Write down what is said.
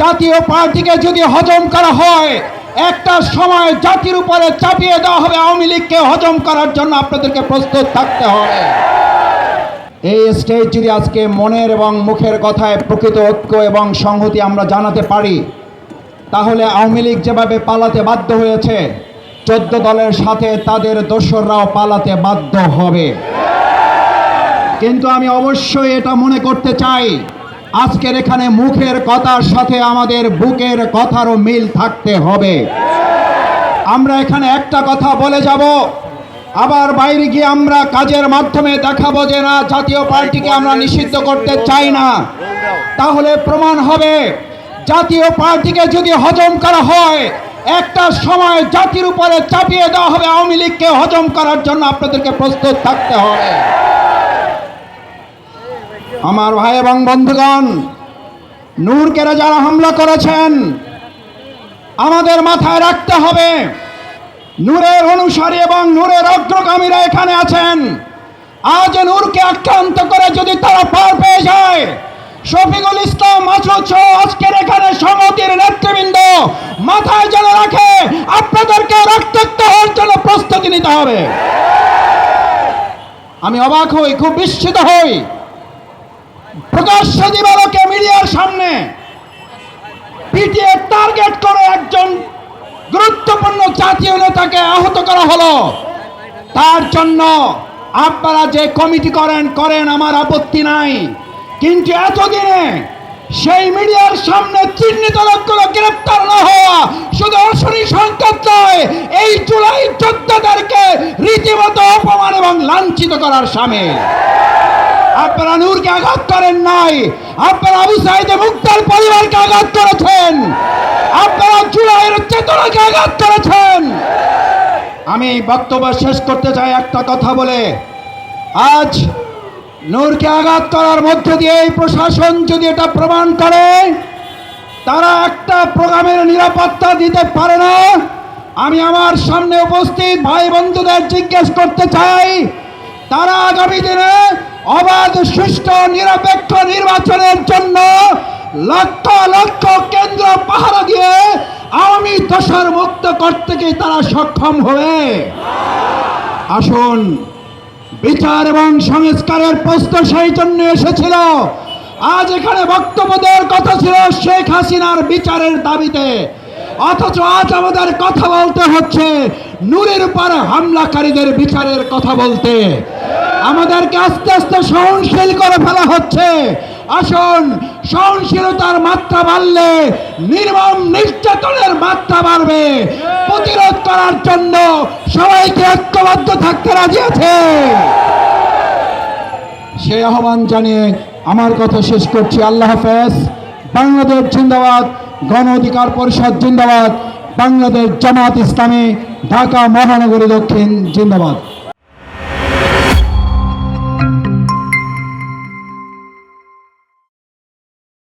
জাতীয় পার্টিকে যদি হজম করা হয়, একটা সময় জাতির উপরে চাপিয়ে দেওয়া হবে আওয়ামী লীগকে হজম করার জন্য আপনাদেরকে প্রস্তুত থাকতে হবে। এই স্টেজ যদি আজকে মনের এবং মুখের কথায় প্রকৃত ঐক্য এবং সংহতি আমরা জানাতে পারি, তাহলে আওয়ামী লীগ যেভাবে পালাতে বাধ্য হয়েছে, চোদ্দ দলের সাথে তাদের দোসররাও পালাতে বাধ্য হবে। কিন্তু আমি অবশ্যই এটা মনে করতে চাই আজকের এখানে মুখের কথার সাথে আমাদের বুকের কথারও মিল থাকতে হবে। আমরা এখানে একটা কথা বলে যাব। আবার বাইরে গিয়ে আমরা কাজের মাধ্যমে দেখাবো যে না, জাতীয় পার্টিকে আমরা নিষিদ্ধ করতে চাই না। তাহলে প্রমাণ হবে, জাতীয় পার্টিকে যদি হজম করা হয়, একটা সময় জাতির উপরে চাপিয়ে দেওয়া হবে আওয়ামী লীগকে হজম করার জন্য আপনাদেরকে প্রস্তুত থাকতে হবে। আমার ভাই এবং বন্ধুগণ নূরকেরা যারা হামলা করেছেন, আমাদের মাথায় রাখতে হবে, নূরের অনুসারী এবং নূরের অগ্রগামীরা এখানে আছেন। আজ নূরকে আক্রান্ত করে যদি তারা পার পেয়ে যায়, শফিকুল ইসলাম, মাসুদ সহ আজকের এখানে সংহতির নেতৃবৃন্দ মাথায় যেন রাখে, আপনাদেরকে রক্তাক্ত হওয়ার জন্য প্রস্তুতি নিতে হবে। আমি অবাক হই, খুব বিস্মিত হই। প্রকাশ্য দিবালোকে মিডিয়ার সামনে পিটিএ টার্গেট করে একজন গুরুত্বপূর্ণ জাতীয় নেতাকে আহত করা হলো। তার জন্য আপনারা যে কমিটি করেন করেন, আমার আপত্তি নাই। কিন্তু এতদিনে সেই মিডিয়ার সামনে চিহ্নিত লোকগুলো গ্রেপ্তার না হওয়া শুধু অশনি সংকেত নয়, এই জুলাই যোদ্ধাদেরকে রীতিমতো অপমান এবং লাঞ্ছিত করার সামিল। আপনারা নূরকে আঘাত করেন নাই। আপনারা আবু সাইদে মুক্তার পরিবারকে আঘাত করেছেন। আপনারা জুলাইয়ের চেতনাকে আঘাত করেছেন। আমি বক্তব্য শেষ করতে চাই একটা কথা বলে। আজ নূরকে আঘাত করার মধ্য দিয়ে এই প্রশাসন যদি এটা প্রমাণ করে, তারা একটা প্রোগ্রামের নিরাপত্তা দিতে পারে না। আমি আমার সামনে উপস্থিত ভাই বন্ধুদের জিজ্ঞেস করতে চাই, তারা আগামী দিনে অবাধ, সুষ্ঠু, নিরপেক্ষ নির্বাচনের জন্য লক্ষ লক্ষ কেন্দ্র পাহারা দিয়ে আওয়ামী দশার মুক্ত করতে কি তারা সক্ষম হবে আসুন, বিচার এবং সংস্কারের প্রশ্ন সেই জন্য এসেছিল। আজ এখানে বক্তব্য দেওয়ার কথা ছিল শেখ হাসিনার বিচারের দাবিতে। অথচ আজ আমাদের কথা বলতে হচ্ছে নূরের উপর হামলাকারীদের বিচারের কথা বলতে। আমাদেরকে আস্তে আস্তে সহনশীল করে ফেলা হচ্ছে। আসুন, সহনশীলতার মাত্রা বাড়লে, নির্মম নির্যাতনের মাত্রা বাড়বে। প্রতিরোধ করার জন্য সবাইকে ঐক্যবদ্ধ থাকতে রাজি আছে। সেই আহ্বান জানিয়ে আমার কথা শেষ করছি। আল্লাহ হাফেজ। বাংলাদেশ জিন্দাবাদ, গণ অধিকার পরিষদ জিন্দাবাদ। বাংলাদেশ জামাত ইসলামী ঢাকা মহানগরী দক্ষিণ জিন্দাবাদ।